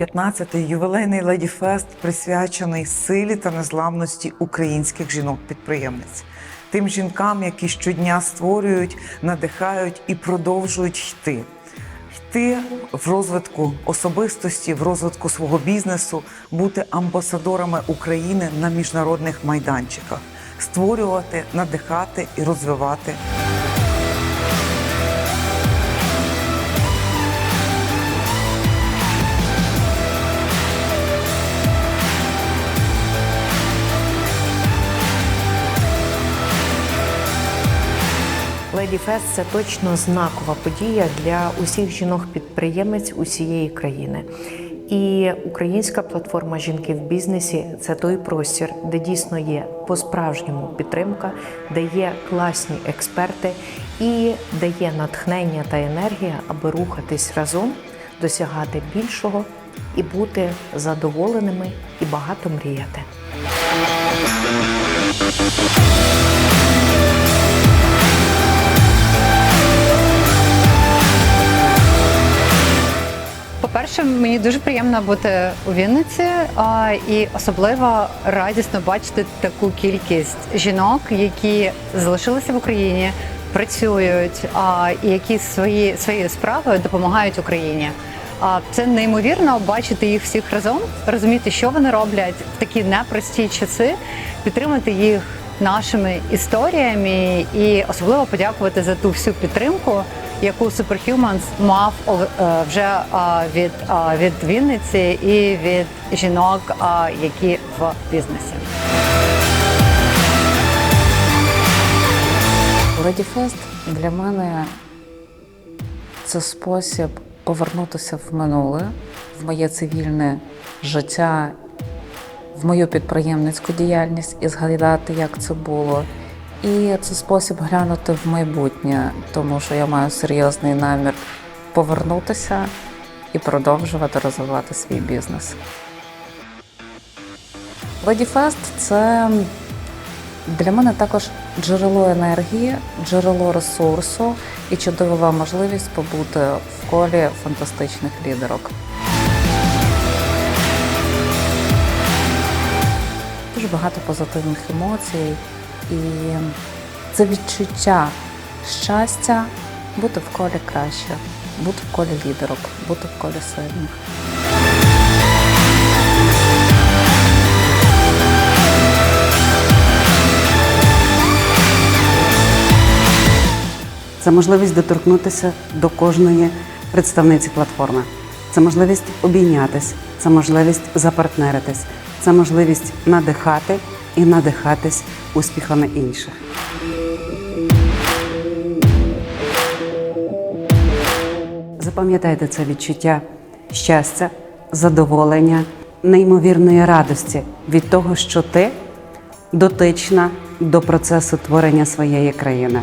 15-й ювілейний Леді Фест присвячений силі та незламності українських жінок-підприємниць. Тим жінкам, які щодня створюють, надихають і продовжують йти. Йти в розвитку особистості, в розвитку свого бізнесу, бути амбасадорами України на міжнародних майданчиках, створювати, надихати і розвивати Леді Фест це точно знакова подія для усіх жінок-підприємець усієї країни. І українська платформа Жінки в бізнесі це той простір, де дійсно є по-справжньому підтримка, де є класні експерти і де є натхнення та енергія, аби рухатись разом, досягати більшого і бути задоволеними і багато мріяти. По-перше, мені дуже приємно бути у Вінниці а, і особливо радісно бачити таку кількість жінок, які залишилися в Україні, працюють а, і які свої своєю справою допомагають Україні. А це неймовірно бачити їх всіх разом, розуміти, що вони роблять в такі непрості часи, підтримати їх нашими історіями і особливо подякувати за ту всю підтримку, яку Superhumans мав е, вже від, від Вінниці і від жінок, які в бізнесі. Ледіфест для мене це спосіб повернутися в минуле, в моє цивільне життя, в мою підприємницьку діяльність і згадати, як це було. І це спосіб глянути в майбутнє, тому що я маю серйозний намір повернутися і продовжувати розвивати свій бізнес. Леді Фест це для мене також джерело енергії, джерело ресурсу і чудова можливість побути в колі фантастичних лідерок. Багато позитивних емоцій, і це відчуття щастя бути в колі краще, бути в колі лідерок, бути в колі сильних. Це можливість доторкнутися до кожної представниці платформи. Це можливість обійнятись, це можливість запартнеритись, це можливість надихати і надихатись успіхами інших. Запам'ятайте це відчуття щастя, задоволення, неймовірної радості від того, що ти дотична до процесу творення своєї країни.